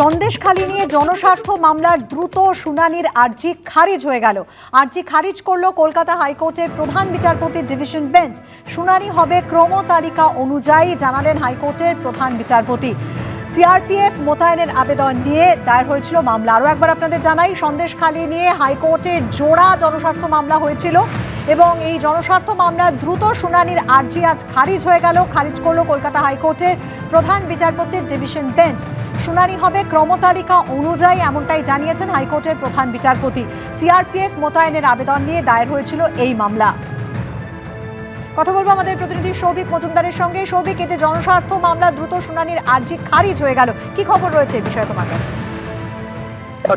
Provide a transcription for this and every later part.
সন্দেশখালী নিয়ে জনস্বার্থ মামলার দ্রুত শুনানির আর্জি খারিজ হয়ে গেল। আর্জি খারিজ করল কলকাতা হাইকোর্টের প্রধান বিচারপতির ডিভিশন বেঞ্চ। শুনানি হবে ক্রম তালিকা অনুযায়ী, জানালেন হাইকোর্টের প্রধান বিচারপতি। সিআরপিএফ মোতায়েনের আবেদন নিয়ে দায়ের হয়েছিল মামলা। আরও একবার আপনাদের জানাই, সন্দেশখালী নিয়ে হাইকোর্টে জোড়া জনস্বার্থ মামলা হয়েছিল এবং এই জনস্বার্থ মামলার দ্রুত শুনানির আর্জি আজ খারিজ হয়ে গেল। খারিজ করল কলকাতা হাইকোর্টের প্রধান বিচারপতির ডিভিশন বেঞ্চ। শুনানি হবে ক্রমতালিকা অনুযায়ী, এমনটাই জানিয়েছেন হাইকোর্টের প্রধান বিচারপতি। সিআরপিএফ মোতায়েনের আবেদন নিয়ে দায়ের হয়েছিল এই মামলা। কথা বলব আমাদের প্রতিনিধি সৌভিক মজুমদারের সঙ্গে। সৌভিক এতে জনস্বার্থ মামলা, দ্রুত শুনানির আর্জি খারিজ হয়ে গেল। কি খবর রয়েছে বিষয়ে তোমার কাছে?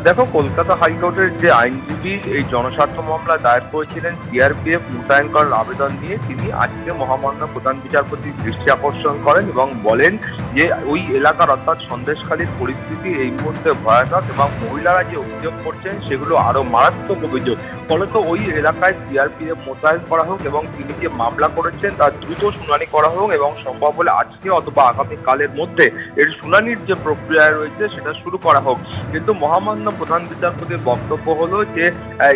দেখো, কলকাতা হাইকোর্টের যে আইনজীবী এই জনস্বার্থ মামলা দায়ের করেছিলেন সিআরপিএফ মোতায়েন করার আবেদন নিয়ে, তিনি আজকে মহামান্য প্রধান বিচারপতির দৃষ্টি আকর্ষণ করেন এবং বলেন যে ওই এলাকার অর্থাৎ সন্দেশখালীর পরিস্থিতি এই মুহূর্তে ভয়ানক এবং মহিলারা যে অভিযোগ করছেন সেগুলো আরও মারাত্মক অভিযোগ। ফলত ওই এলাকায় সিআরপিএফ মোতায়েন করা হোক এবং তিনি যে মামলা করেছেন তার দ্রুত শুনানি করা হোক এবং সম্ভব হলে আজকে অথবা আগামীকালের মধ্যে এর শুনানির যে প্রক্রিয়া রয়েছে সেটা শুরু করা হোক। কিন্তু মহামান্য প্রধান বিচারপতির বক্তব্য হলো যে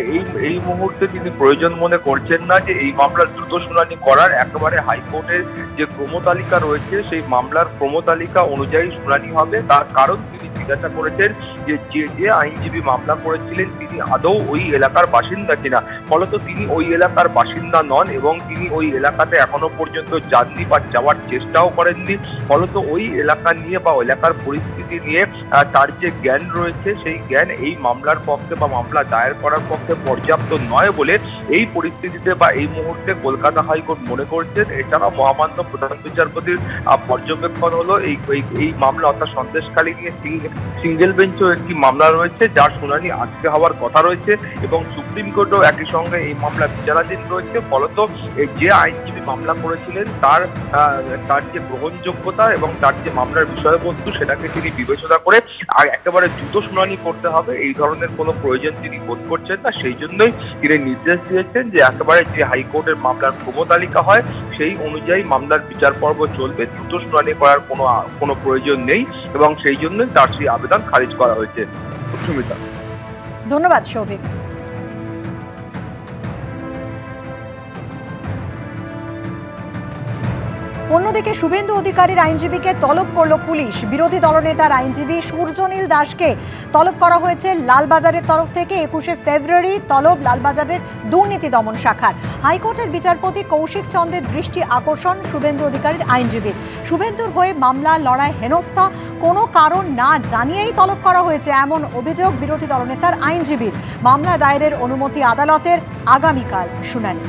এই এই মুহূর্তে তিনি প্রয়োজন মনে করছেন না যে এই মামলার দ্রুত শুনানি করার। একেবারে হাইকোর্টের যে ক্রমতালিকা রয়েছে, সেই মামলার ক্রমতালিকা অনুযায়ী শুনানি হবে। তার কারণ তিনি জিজ্ঞাসা করেছেন যে যে যে আইনজীবী মামলা করেছিলেন, তিনি আদৌ ওই এলাকার বাসিন্দা কিনা? ফলত তিনি ওই এলাকার বাসিন্দা নন এবং তিনি ওই এলাকাতে এখনও পর্যন্ত যাননি বা যাওয়ার চেষ্টাও করেননি। ফলত ওই এলাকা নিয়ে বা এলাকার পরিস্থিতি নিয়ে তার যে জ্ঞান রয়েছে, সেই জ্ঞান এই মামলার পক্ষে বা মামলা দায়ের করার পক্ষে পর্যাপ্ত নয় বলে এই পরিস্থিতিতে বা এই মুহূর্তে কলকাতা হাইকোর্ট মনে করছেন। এছাড়া মহামান্য প্রধান বিচারপতির পর্যবেক্ষণ হলো এই, এই- মামলা অর্থাৎ সন্দেশকালী নিয়ে সিঙ্গেল বেঞ্চও একটি মামলা রয়েছে, যার শুনানি আজকে হওয়ার কথা রয়েছে এবং সুপ্রিম কোর্টও একই সঙ্গে এই মামলা বিচারাধীন রয়েছে। ফলত যে আইনজীবী মামলা করেছিলেন, তার তার যে গ্রহণযোগ্যতা এবং তার যে মামলার বিষয়বস্তু, সেটাকে তিনি বিবেচনা করে আর একেবারে দ্রুত শুনানি করতে হবে। এই ধরনের কোনো প্রয়োজন তিনি বোধ করছেন না। সেই জন্যই তিনি নির্দেশ দিয়েছেন যে একেবারে যে হাইকোর্টের মামলার ক্রমতালিকা হয়, সেই অনুযায়ী মামলার বিচার পর্ব চলবে। দ্রুত শুনানি করার কোনো কোনো প্রয়োজন নেই এবং সেই জন্যই তার সেই আবেদন খারিজ করা হয়েছে। সুমিতা ধন্যবাদ সৌভিক অন্যদিকে শুভেন্দু অধিকারীর আইনজীবীকে তলব করল পুলিশ। বিরোধী দলনেতার আইনজীবী সূর্যনীল দাসকে তলব করা হয়েছে লালবাজারের তরফ থেকে একুশে ফেব্রুয়ারি তলব লালবাজারের দুর্নীতি দমন শাখার। হাইকোর্টের বিচারপতি কৌশিক চন্দ্রের দৃষ্টি আকর্ষণ শুভেন্দু অধিকারীর আইনজীবীর। শুভেন্দুর হয়ে মামলা, লড়াই, হেনস্থা কোনো কারণ না জানিয়েই তলব করা হয়েছে এমন অভিযোগ বিরোধী দলনেতার আইনজীবীর। মামলা দায়েরের অনুমতি আদালতের আগামীকাল শুনানি।